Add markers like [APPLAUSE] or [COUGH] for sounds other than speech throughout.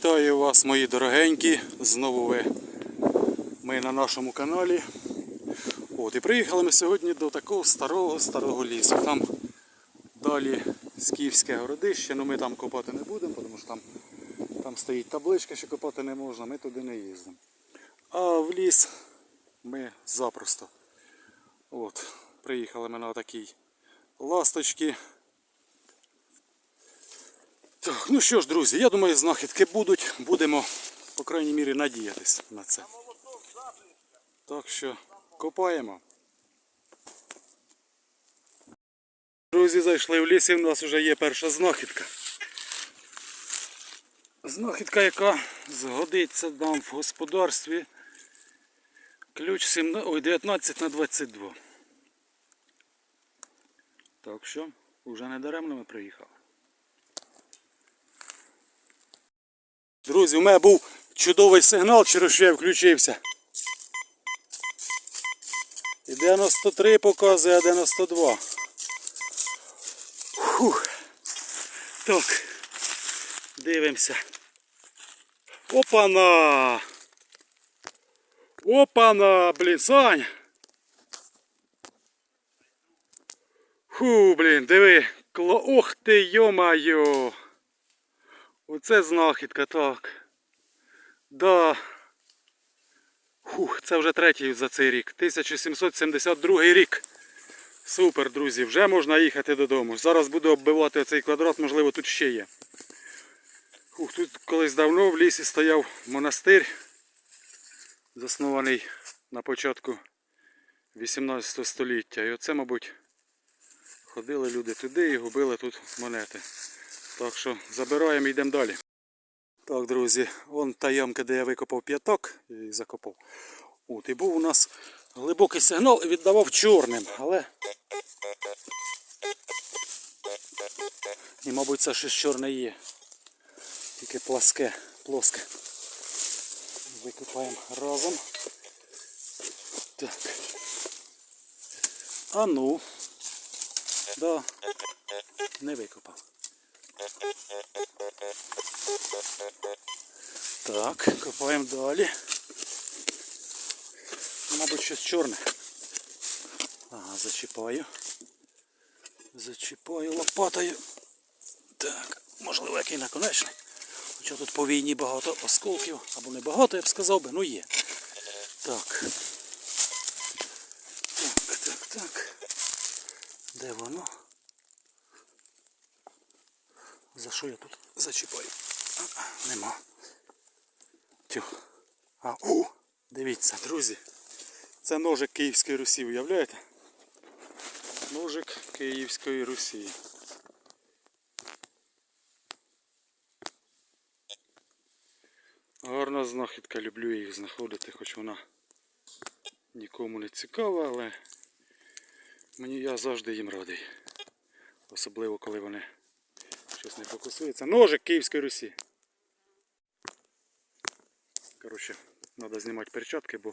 Вітаю вас, мої дорогенькі. Знову ви ми на нашому каналі. От, і приїхали ми сьогодні до такого старого старого лісу. Там далі Скіфське городище, але ми там копати не будемо, тому що там, там стоїть табличка, що копати не можна, ми туди не їздимо. А в ліс ми запросто. От, приїхали ми на такій ласточці. Так, ну що ж, друзі, я думаю, знахідки будуть. Будемо, по крайній мірі, надіятись на це. Так що копаємо. Друзі, зайшли в ліс і в нас вже є перша знахідка. Знахідка, яка згодиться нам в господарстві. Ключ 17, ой, 19 на 22. Так що, вже не даремно ми приїхали. Друзі, у мене був чудовий сигнал, через що я включився. І 93 показує, а 92. Фух. Так. Дивимося. Опана! Опана! Блін, Сань! Фу, блін, диви. Кло... Ох ти, йо-майо! Оце знахідка, так. Да. Фух, це вже третій за цей рік. 1772 рік. Супер, друзі, вже можна їхати додому. Зараз буду оббивати оцей квадрат, можливо, тут ще є. Фух, тут колись давно в лісі стояв монастир, заснований на початку 18 століття. І оце, мабуть, ходили люди туди і губили тут монети. Так що забираємо і йдемо далі. Так, друзі, вон та ямка, де я викопав п'ятак і закопав. От, і був у нас глибокий сигнал і віддавав чорним, але. І, мабуть, це щось чорне є. Тільки пласке, плоске. Викопаємо разом. Так. А ну. Да. Не викопав. Так, копаємо далі. Мабуть, щось чорне. Ага, зачіпаю. Зачіпаю лопатою. Так, можливо, який наконечник. Хоча тут по війні багато осколків, або не багато, я б сказав би, ну є. Так, так, так. Де воно? За що я тут зачіпаю? Нема. Тю. А, у, дивіться, друзі. Це ножик Київської Русі, уявляєте? Ножик Київської Русі. Гарна знахідка, люблю їх знаходити, хоч вона нікому не цікава, але мені я завжди їм радий. Особливо коли вони щось не фокусується. Ножик Київської Русі. Коротше, треба знімати перчатки, бо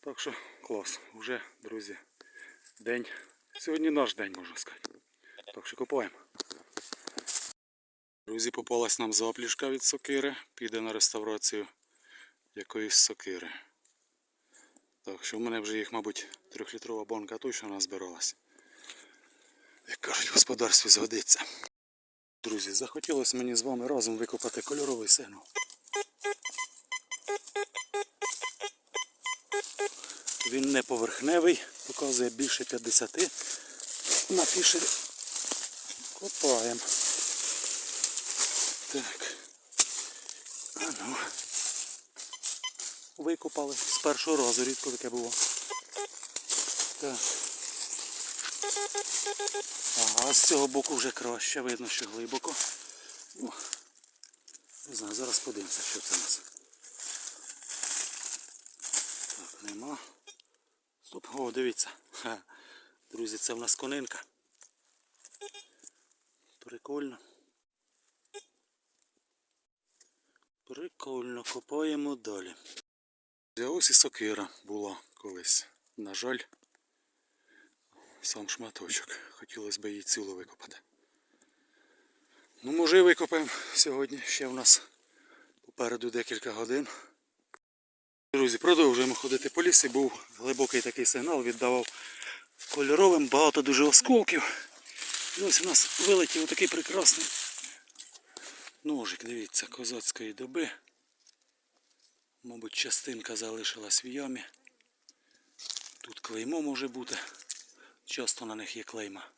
так що клас. Уже, друзі, день. Сьогодні наш день, можна сказати. Так що купаємо. Друзі, попалась нам заплішка від сокири. Піде на реставрацію якоїсь сокири. Так що в мене вже їх, мабуть, трьохлітрова банка точно назбиралась. Як кажуть, в господарстві згодиться. Друзі, захотілося мені з вами разом викопати кольоровий сигнал. Він не поверхневий, показує більше 50 на фішері. Копаємо. Так. А ну. Викопали з першого разу, рідко таке було. Так. Ага, з цього боку вже краще, видно, що глибоко. Не знаю, зараз подивимося, що це у нас. Так, нема. Стоп, о, дивіться. Ха. Друзі, це в нас конинка. Прикольно. Прикольно, копаємо далі. Ось і сокира була колись. На жаль, сам шматочок. Хотілося б її цілу викопати. Ну, може викопаємо сьогодні. Ще в нас Попереду декілька годин. Друзі, продовжуємо ходити по лісі. Був глибокий такий сигнал, віддавав кольоровим, багато дуже осколків. І ось у нас вилетів такий прекрасний ножик, дивіться, козацької доби. Мабуть, частинка залишилась в ямі. Тут клеймо може бути. Часто на них є клейма.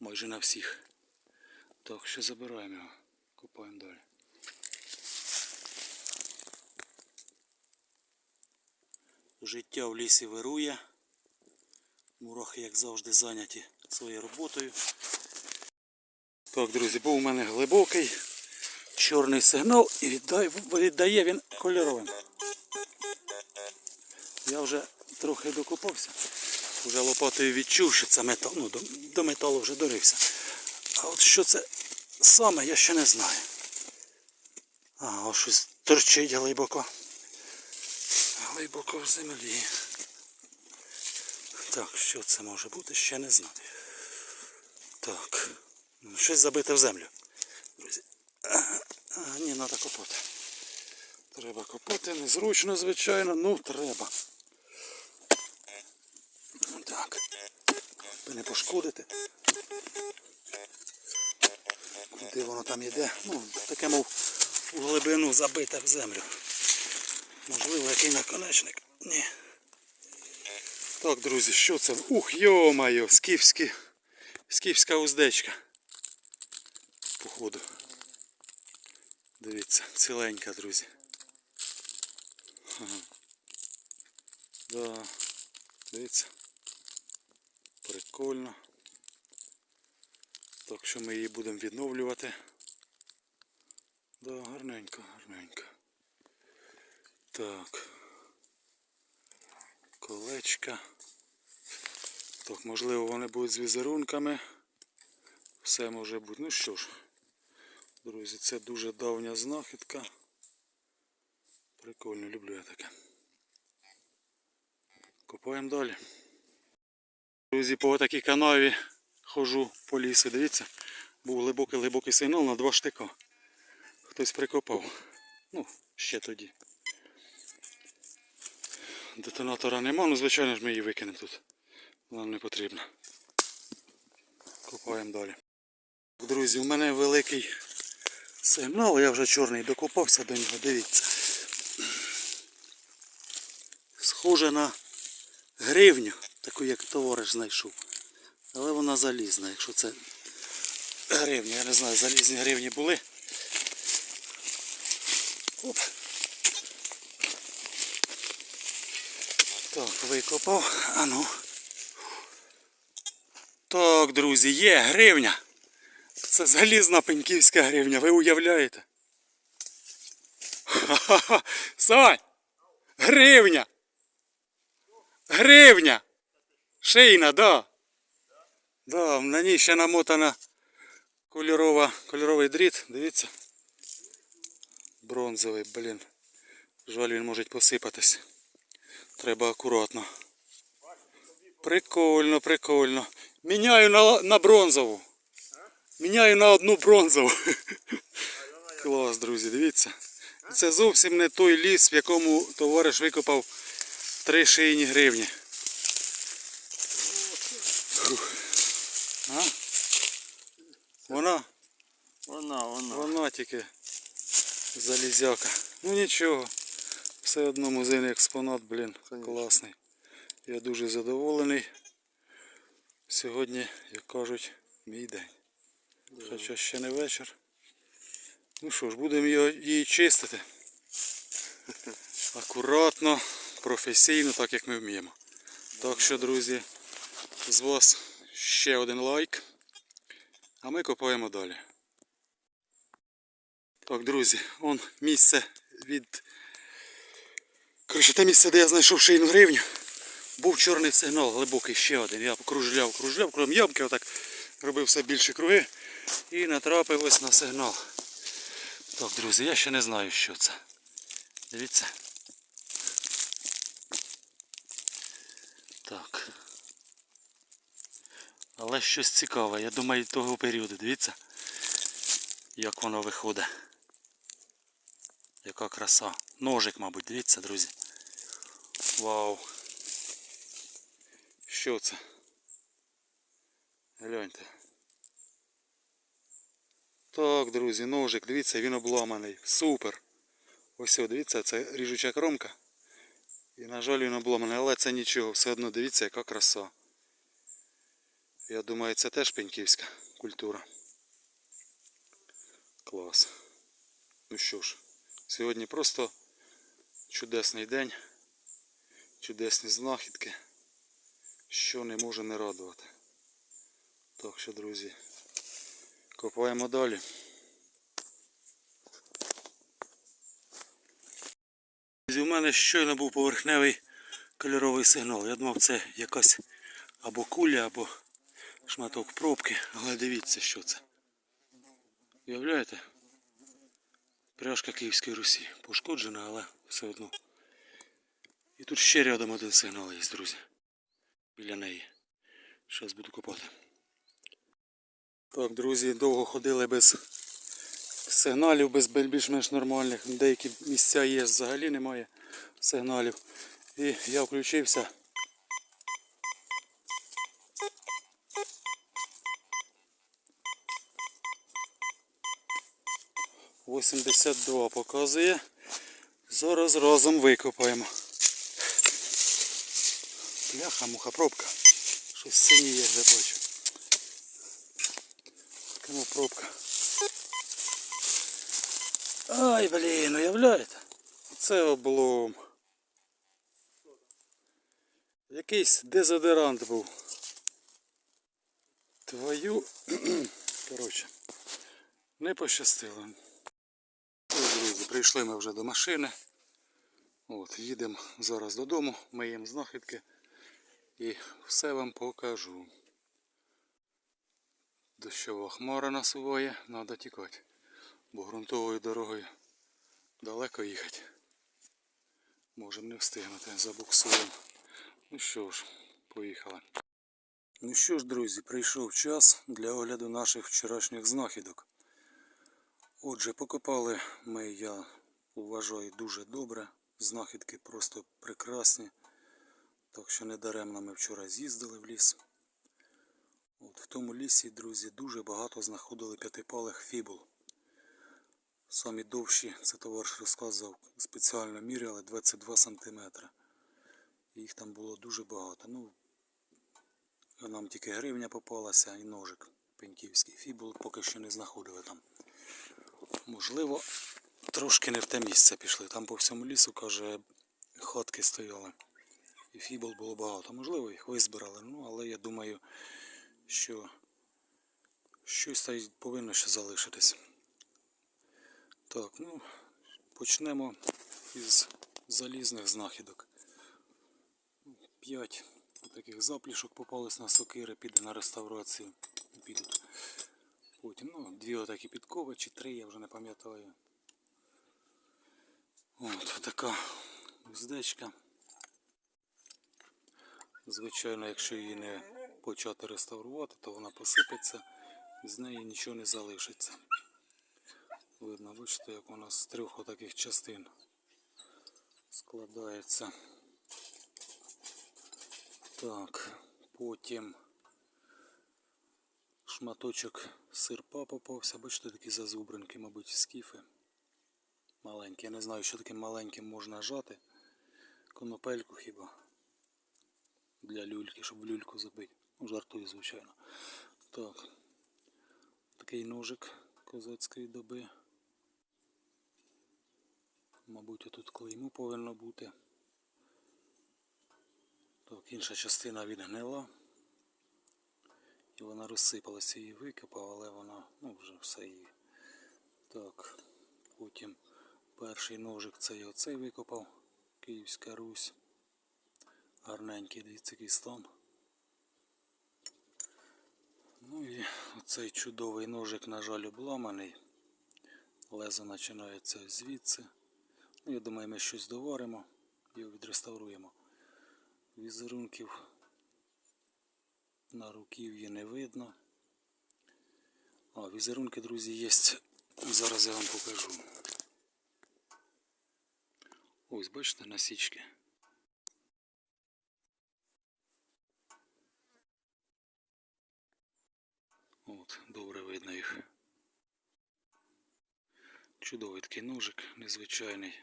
Майже на всіх. Так, що забираємо його. Купаємо далі. Життя в лісі вирує. Мурахи, як завжди, зайняті своєю роботою. Так, друзі, був у мене глибокий чорний сигнал і віддає, він кольоровим. Я вже трохи докопався. Вже лопатою відчув, що це метал. Ну, до, до металу вже дорився. А от що це саме, я ще не знаю. А, ось щось торчить глибоко. Глибоко в землі. Так, що це може бути, ще не знаю. Так. ну, Щось забите в землю. Друзі. А, ні, треба копати. Треба копати, незручно, звичайно, ну треба. Так. Би не пошкодити. Куди воно там йде? Ну, таке мов у глибину забите в землю. Можливо, який наконечник? Ні. Так, друзі, що це? Ух, йо-моє, скіфські, скіфська уздечка. Походу. Дивіться, ціленька, друзі. Ага. Да. Дивіться. Прикольно. Так що ми її будемо відновлювати. Да, гарненько, гарненько. Так. Колечка. Так, можливо, вони будуть з візерунками. Все може бути. Ну що ж, друзі, це дуже давня знахідка. Прикольно, люблю я таке. Копаємо далі. Друзі, по такій канаві хожу по лісу. Дивіться, був глибокий-глибокий сигнал на два штика. Хтось прикопав. Ну, ще тоді. Детонатора нема, ну звичайно ж ми її викинемо тут. Нам не потрібно. Копаємо далі. Друзі, у мене великий сигнал, я вже чорний докопався до нього, дивіться. Схоже на гривню, таку як товариш знайшов. Але вона залізна, якщо це гривня, я не знаю, залізні гривні були. Оп. Так, викопав. А ну. Так, друзі, є гривня. Це залізна пеньківська гривня, ви уявляєте? Ха-ха-ха. Сань! Гривня! Гривня! Шийна, да. Да, на ній ще намотана кольорова, кольоровий дріт, дивіться. Бронзовий, блін. Жаль, він може посипатись. Треба акуратно. Прикольно, прикольно. Міняю на, на бронзову. Міняю на одну бронзову. [LAUGHS] Клас, друзі, дивіться. Це зовсім не той ліс, в якому товариш викопав три шийні гривні. А? Вона, Вона, вона. вона тільки залізяка. Ну нічого. Все одно музейний експонат, блін, Конечно. класний. Я дуже задоволений. Сьогодні, як кажуть, мій день. Хоча ще не вечір. Ну що ж, будемо її чистити. [LAUGHS] Акуратно, професійно, так як ми вміємо. Так що, друзі, з вас ще один лайк. А ми копаємо далі. Так, друзі, он місце від. Коротше, те місце, де я знайшов шийну гривню. Був чорний сигнал глибокий, ще один. Я кружляв, кружляв, крім ямки, отак робив все більше круги і натрапив ось на сигнал. Так, друзі, я ще не знаю, що це. Дивіться. Так. Але щось цікаве, я думаю, того періоду, дивіться, як воно виходить. Яка краса. Ножик, мабуть, дивіться, друзі. Вау. Що це? Гляньте. Так, друзі, ножик, дивіться, він обламаний. Супер. Ось, дивіться, це ріжуча кромка. І, на жаль, він обламаний, але це нічого. Все одно дивіться, яка краса. Я думаю, це теж пеньківська культура. Клас. Ну що ж, сьогодні просто чудесний день, чудесні знахідки, що не може не радувати. Так що, друзі, копаємо далі. У мене щойно був поверхневий кольоровий сигнал. Я думав, це якась або куля, або шматок пробки, але дивіться, що це. Уявляєте? Пряжка Київської Русі. Пошкоджена, але все одно. І тут ще рядом один сигнал є, друзі. Біля неї. Зараз буду копати. Так, друзі, довго ходили без сигналів, без більш-менш нормальних. Деякі місця є, взагалі немає сигналів. І я включився. Вісімдесят два показує. Зараз разом викопаємо. Бляха, муха, пробка. Щось синіє вже бачу. Кому пробка. Ай, блін, уявляєте? Це облом. Якийсь дезодорант був. Твою. [CLEARS THROAT] Коротше. Не пощастило. Друзі, прийшли ми вже до машини. От, їдемо зараз додому, миємо знахідки і все вам покажу. Дощова хмара насуває, треба тікати, бо ґрунтовою дорогою далеко їхати. Можемо не встигнути забуксуємо. Ну що ж, поїхали. Ну що ж, друзі, прийшов час для огляду наших вчорашніх знахідок. Отже, покопали ми, я вважаю, дуже добре. Знахідки просто прекрасні. Так що не даремно ми вчора з'їздили в ліс. От в тому лісі, друзі, дуже багато знаходили п'ятипалих фібул. Самі довші, це товариш розказував, спеціально міряли 22 см. Їх там було дуже багато. Ну, нам тільки гривня попалася і ножик пеньківський. Фібул поки що не знаходили там. Можливо, трошки не в те місце пішли. Там по всьому лісу, каже, хатки стояли. І фібул було багато. Можливо, їх визбирали. Ну, але я думаю, що щось повинно ще залишитись. Так, ну, почнемо із залізних знахідок. П'ять таких заплішок попались на сокири, піде на реставрацію. Підуть. Потім, ну, дві отакі підкови чи три, я вже не пам'ятаю. От така уздечка. Звичайно, якщо її не почати реставрувати, то вона посипеться і з неї нічого не залишиться. Видно, бачите, як вона з трьох отаких частин складається. Так, потім шматочок сирпа попався. Бачите, такі зазубринки, мабуть, скіфи. Маленькі. Я не знаю, що таким маленьким можна жати. Конопельку хіба. Для люльки, щоб люльку забити. Ну, жартую, звичайно. Так. Такий ножик козацької доби. Мабуть, тут клеймо повинно бути. Так, інша частина відгнила. І вона розсипалася, її викопав, але вона, ну вже все її. Так, потім перший ножик цей оцей викопав. Київська Русь. Гарненький, дивіться, який стан. Ну і оцей чудовий ножик, на жаль, обламаний. Лезо починається звідси. Ну, я думаю, ми щось доваримо, його відреставруємо. Візерунків на руків'ї не видно. А, візерунки, друзі, є. Зараз я вам покажу. Ось, бачите, насічки. От, добре видно їх. Чудовий такий ножик, незвичайний.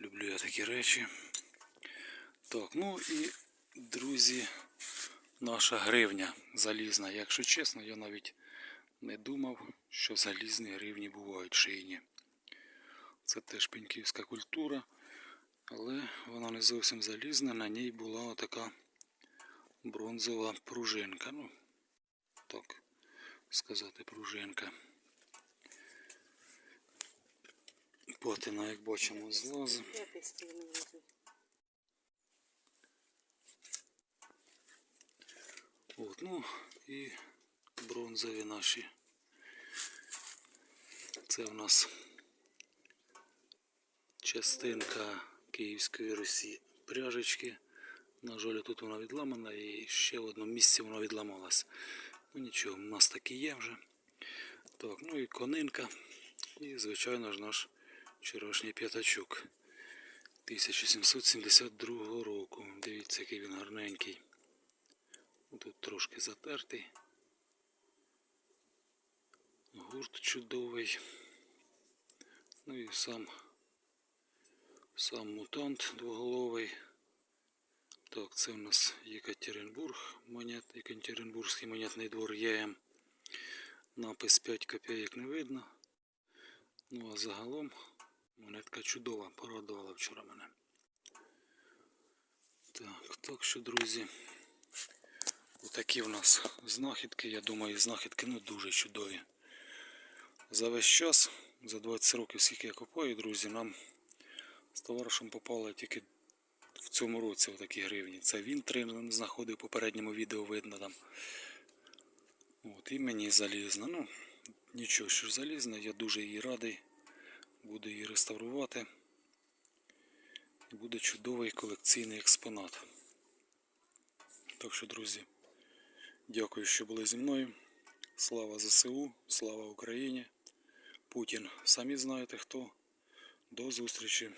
Люблю я такі речі. Так, ну і, друзі, наша гривня залізна. Якщо чесно, я навіть не думав, що залізні гривні бувають шийні. Це теж пеньківська культура, але вона не зовсім залізна. На ній була така бронзова пружинка. Ну, так сказати, пружинка. Патина, як бачимо, злазить. Я ти стіну лежу. От, ну і бронзові наші. Це в нас частинка Київської Русі пряжечки. На жаль, тут вона відламана і ще в одному місці вона відламалась. Ну нічого, у нас такі є вже. Так, ну і конинка. І, звичайно ж, наш вчорашній п'ятачок 1772 року. Дивіться, який він гарненький. Тут трошки затертий. Гурт чудовий. Ну і сам, сам мутант двоголовий. Так, це у нас Єкатеринбург, монет, Єкатеринбурзький монетний двор ЄМ. Напис 5 копійок не видно. Ну а загалом монетка чудова, порадувала вчора мене. Так, так що, друзі. Отакі в нас знахідки, я думаю, знахідки ну дуже чудові. За весь час, за 20 років, скільки я купую, друзі, нам з товаришем попали тільки в цьому році такі гривні. Це він три знаходив в попередньому відео, видно там. От, і мені залізна. Ну, нічого, що ж залізна, я дуже її радий. Буду її реставрувати. Буде чудовий колекційний експонат. Так що, друзі, дякую, що були зі мною. Слава ЗСУ, слава Україні. Путін, самі знаєте хто. До зустрічі.